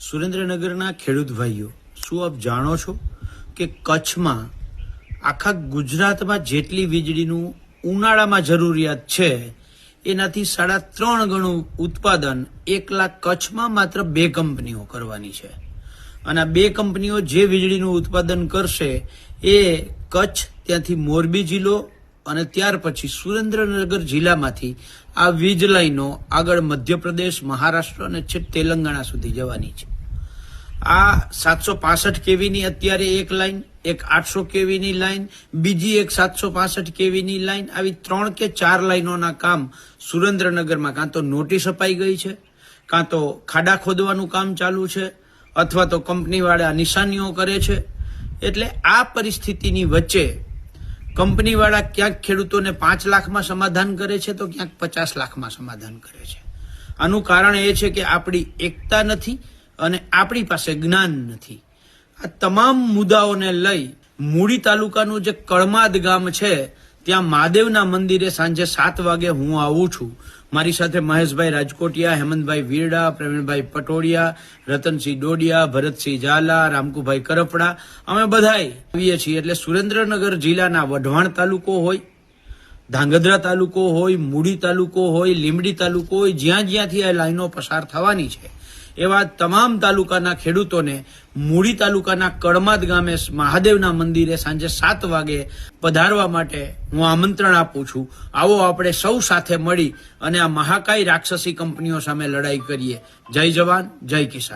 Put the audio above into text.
સુરેન્દ્રનગરના ખેડૂત ભાઈઓ, શું આપ જાણો છો કે કચ્છમાં આખા ગુજરાતમાં જેટલી વીજળીનું ઉનાળામાં જરૂરિયાત છે, એનાથી સાડા ત્રણ ગણું ઉત્પાદન એકલા કચ્છમાં માત્ર બે કંપનીઓ કરવાની છે. અને આ બે કંપનીઓ જે વીજળીનું ઉત્પાદન કરશે, એ કચ્છ, ત્યાંથી મોરબી જિલ્લો અને ત્યાર પછી સુરેન્દ્રનગર જિલ્લામાંથી આ વીજ લાઈનો આગળ મધ્યપ્રદેશ, મહારાષ્ટ્ર અને છેક તેલંગાણા સુધી જવાની છે. આ સાતસો પાસઠ કેવીની અત્યારે એક લાઈન, એક આઠસો કેવીની લાઇન બીજી એક સાતસો પાસઠ કેવીની લાઇન આવી ત્રણ કે ચાર લાઈનોના કામ સુરેન્દ્રનગરમાં કાં તો નોટિસ અપાઈ ગઈ છે, કાં તો ખાડા ખોદવાનું કામ ચાલુ છે, અથવા તો કંપનીવાળા નિશાનીઓ કરે છે. એટલે આ પરિસ્થિતિની વચ્ચે કંપનીવાળા ક્યાંક ખેડૂતોને પાંચ લાખમાં સમાધાન કરે છે તો ક્યાંક પચાસ લાખમાં સમાધાન કરે છે. આનું કારણ એ છે કે આપણી એકતા નથી અને આપણી પાસે જ્ઞાન નથી. આ તમામ મુદ્દાઓને લઈ મૂડી તાલુકાનું જે કળમાદ ગામ છે ત્યાં મહાદેવના મંદિરે સાંજે સાત વાગે હું આવું છું. મારી સાથે મહેશભાઈ રાજકોટિયા, હેમંતભાઈ વીરડા, પ્રવીણભાઈ પટોડિયા રતનસિંહ ડોડિયા, ભરતસિંહ ઝાલા, રામકુભાઈ કરપડા. અમે બધાય આવીએ છીએ. એટલે સુરેન્દ્રનગર જિલ્લાના વઢવાણ તાલુકો હોય ધાંગધ્રા તાલુકો હોય, મૂડી તાલુકો હોય, લીંબડી તાલુકો હોય, જ્યાં જ્યાંથી આ લાઈનો પસાર થવાની છે, એવા તમામ તાલુકાના ખેડૂતોને મૂડી તાલુકાના કડમાદ ગામે મહાદેવના મંદિરે સાંજે સાત વાગે પધારવા માટે હું આમંત્રણ આપું છું. આવો આપણે સૌ સાથે મળી અને આ મહાકાય રાક્ષસી કંપનીઓ સામે લડાઈ કરીએ. જય જવાન, જય કિસાન.